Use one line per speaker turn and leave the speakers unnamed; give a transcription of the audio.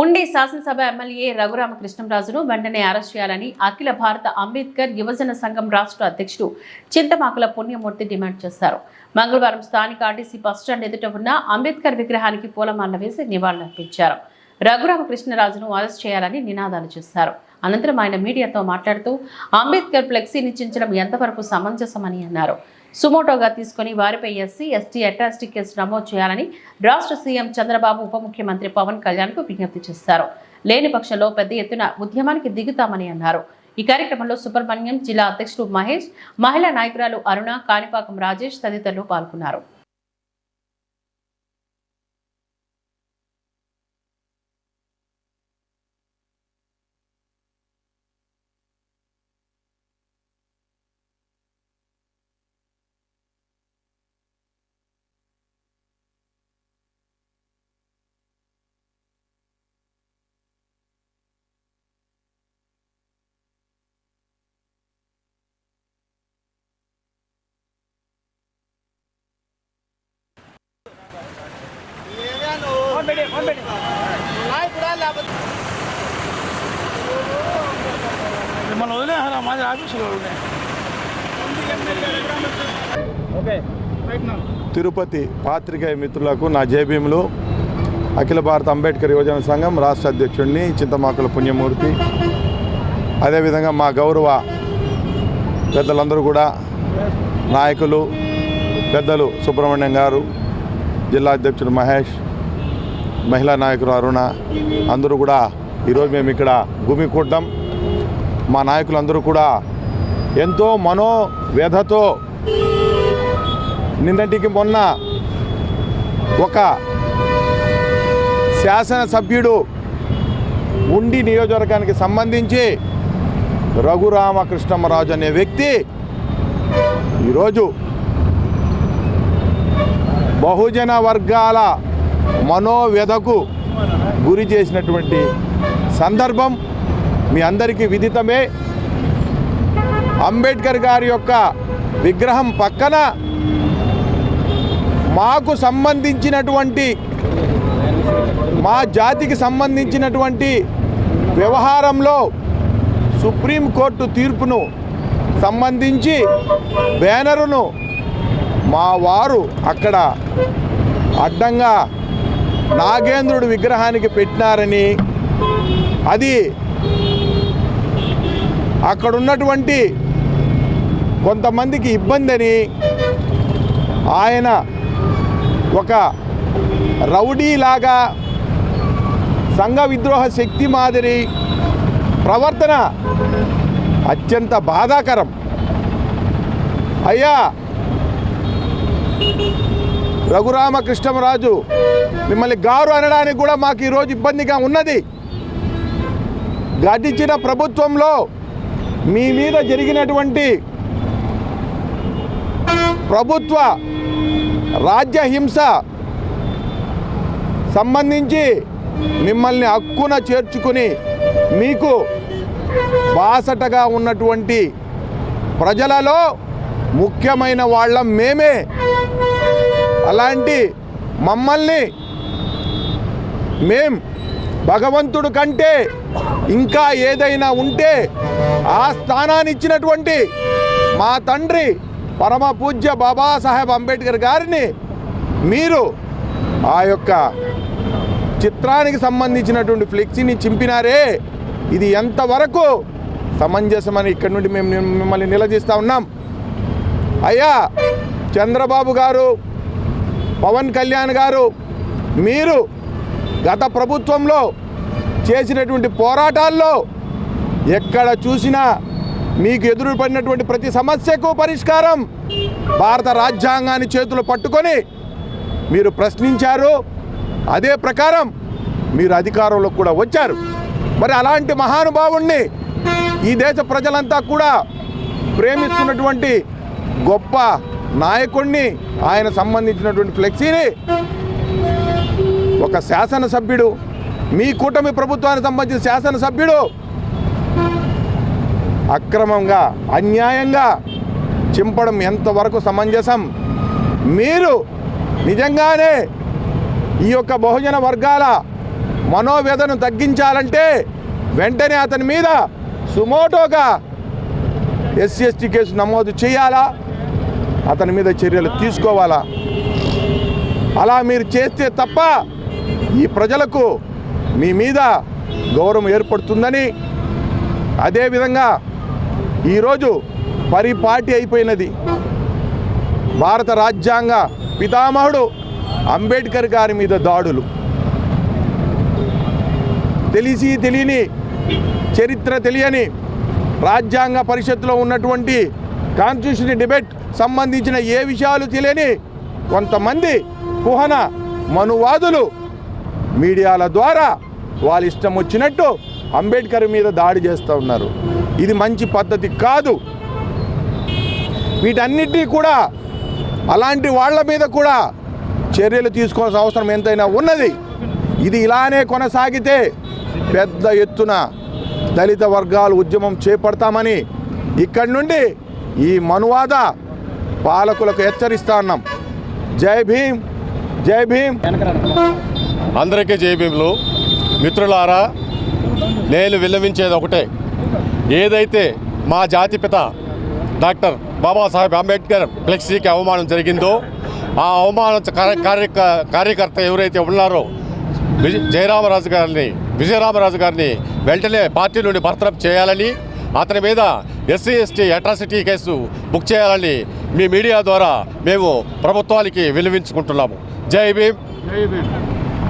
ఉండి శాసనసభ ఎమ్మెల్యే రఘురామకృష్ణంరాజును వెంటనే అరెస్ట్ చేయాలని అఖిల భారత అంబేద్కర్ యువజన సంఘం రాష్ట్ర అధ్యక్షుడు చింతమాకుల పుణ్యమూర్తి డిమాండ్ చేశారు. మంగళవారం స్థానిక ఆర్టీసీ బస్టాండ్ ఎదుట ఉన్న అంబేద్కర్ విగ్రహానికి పూలమాల వేసి నివాళులర్పించారు. రఘురామకృష్ణరాజును అరెస్ట్ చేయాలని నినాదాలు చేశారు. అనంతరం ఆయన మీడియాతో మాట్లాడుతూ అంబేద్కర్ ఫ్లెక్సీని చించడం ఎంతవరకు సమంజసమని అన్నారు. సుమోటోగా తీసుకుని వారిపై ఎస్సీ ఎస్టీ అట్రాసిటీ కేసు నమోదు చేయాలని రాష్ట్ర సీఎం చంద్రబాబు ఉప ముఖ్యమంత్రి పవన్ కళ్యాణ్కు విజ్ఞప్తి చేశారు. లేని పక్షంలో పెద్ద ఎత్తున ఉద్యమానికి దిగుతామని అన్నారు. ఈ కార్యక్రమంలో సుబ్రహ్మణ్యం జిల్లా అధ్యక్షుడు మహేష్ మహిళా నాయకురాలు అరుణ కాణిపాకం రాజేష్ తదితరులు పాల్గొన్నారు.
నాయకుడా లేకపోతే మాది ఆఫీసులో ఓకే.
తిరుపతి పాత్రికేయ మిత్రులకు నా జేబీములు అఖిల భారత అంబేద్కర్ యువజన సంఘం రాష్ట్ర అధ్యక్షుడిని చింతమాకుల పుణ్యమూర్తి. అదేవిధంగా మా గౌరవ పెద్దలందరూ కూడా నాయకులు పెద్దలు సుబ్రహ్మణ్యం గారు జిల్లా అధ్యక్షుడు మహేష్ మహిళా నాయకులు అరుణ అందరూ కూడా ఈరోజు మేము ఇక్కడ గుమికూడ్డం మా నాయకులందరూ కూడా ఎంతో మనోవ్యధతో నిన్నటికి మొన్న ఒక శాసనసభ్యుడు ఉండి నియోజకవర్గానికి సంబంధించి రఘురామకృష్ణమరాజు అనే వ్యక్తి ఈరోజు బహుజన వర్గాల మనోవ్యధకు గురి చేసినటువంటి సందర్భం మీ అందరికీ విదితమే. అంబేద్కర్ గారి యొక్క విగ్రహం పక్కన మాకు సంబంధించినటువంటి మా జాతికి సంబంధించినటువంటి వ్యవహారంలో సుప్రీంకోర్టు తీర్పును సంబంధించి బ్యానరును మా వారు అక్కడ అడ్డంగా నాగేంద్రుడి విగ్రహానికి పెట్టినారని అది అక్కడ ఉన్నటువంటి కొంతమందికి ఇబ్బంది అని ఆయన ఒక రౌడీలాగా సంఘ విద్రోహ శక్తి మాదిరి ప్రవర్తన అత్యంత బాధాకరం. అయ్యా రఘురామకృష్ణరాజు మిమ్మల్ని గారు అనడానికి కూడా మాకు ఈరోజు ఇబ్బందిగా ఉన్నది. గడిచిన ప్రభుత్వంలో మీ మీద జరిగినటువంటి ప్రభుత్వ రాజ్యహింస సంబంధించి మిమ్మల్ని హక్కున చేర్చుకుని మీకు బాసటగా ఉన్నటువంటి ప్రజలలో ముఖ్యమైన వాళ్ళం మేమే. అలాంటి మమ్మల్ని మేం భగవంతుడు కంటే ఇంకా ఏదైనా ఉంటే ఆ స్థానాన్ని ఇచ్చినటువంటి మా తండ్రి పరమ పూజ్య బాబాసాహెబ్ అంబేద్కర్ గారిని మీరు ఆ యొక్క చిత్రానికి సంబంధించినటువంటి ఫ్లెక్సీని చింపినారే. ఇది ఎంతవరకు సమంజసమని ఇక్కడి నుండి మేము మిమ్మల్ని నిలదీస్తూ ఉన్నాం. అయ్యా చంద్రబాబు గారు పవన్ కళ్యాణ్ గారు మీరు గత ప్రభుత్వంలో చేసినటువంటి పోరాటాల్లో ఎక్కడ చూసినా మీకు ఎదురుపడినటువంటి ప్రతి సమస్యకు పరిష్కారం భారత రాజ్యాంగాన్ని చేతులు పట్టుకొని మీరు ప్రశ్నించారు. అదే ప్రకారం మీరు అధికారంలో కూడా వచ్చారు. మరి అలాంటి మహానుభావుణ్ణి ఈ దేశ ప్రజలంతా కూడా ప్రేమిస్తున్నటువంటి గొప్ప నాయకుణ్ణి ఆయన సంబంధించినటువంటి ఫ్లెక్సీని ఒక శాసనసభ్యుడు మీ కూటమి ప్రభుత్వానికి సంబంధించిన శాసనసభ్యుడు అక్రమంగా అన్యాయంగా చింపడం ఎంతవరకు సమంజసం? మీరు నిజంగానే ఈ యొక్క బహుజన వర్గాల మనోవ్యధను తగ్గించాలంటే వెంటనే అతని మీద సుమోటోగా ఎస్సీ ఎస్టీ కేసు నమోదు చేయాలా? అతని మీద చర్యలు తీసుకోవాలా? అలా మీరు చేస్తే తప్ప ఈ ప్రజలకు మీ మీద గౌరవం ఏర్పడుతుందని అదేవిధంగా ఈరోజు పరిపాటి అయిపోయినది. భారత రాజ్యాంగ పితామహుడు అంబేద్కర్ గారి మీద దాడులు. తెలిసి తెలియని చరిత్ర తెలియని రాజ్యాంగ పరిషత్తులో ఉన్నటువంటి కాన్స్టిట్యూషన్ డిబేట్ సంబంధించిన ఏ విషయాలు తెలియని కొంతమంది కుహన మనువాదులు మీడియాల ద్వారా వాళ్ళ ఇష్టం వచ్చినట్టు అంబేద్కర్ మీద దాడి చేస్తూ ఉన్నారు. ఇది మంచి పద్ధతి కాదు. వీటన్నిటినీ కూడా అలాంటి వాళ్ళ మీద కూడా చర్యలు తీసుకోవాల్సిన అవసరం ఎంతైనా ఉన్నది. ఇది ఇలానే కొనసాగితే పెద్ద ఎత్తున దళిత వర్గాలు ఉద్యమం చేపడతామని ఇక్కడి నుండి ఈ మనువాద పాలకులకు హెచ్చరిస్తా ఉన్నాం. జై భీమ్ జై భీమ్.
అందరికీ జేబీలు మిత్రులారా నేను విన్నవించేది ఒకటే. ఏదైతే మా జాతిపిత డాక్టర్ బాబాసాహెబ్ అంబేద్కర్ ఫ్లెక్సీకి అవమానం జరిగిందో ఆ అవమాన కార్య- కార్యకర్త ఎవరైతే ఉన్నారో విజయ జయరామరాజు గారిని విజయరామరాజు గారిని వెంటనే పార్టీ నుండి బర్తరఫ్ చేయాలని అతని మీద SC ST atrocity case book చేయాలని మీ మీడియా ద్వారా మేము ప్రభుత్వానికి విలువించుకుంటున్నాము జై భీమ్.
జై భీమ్.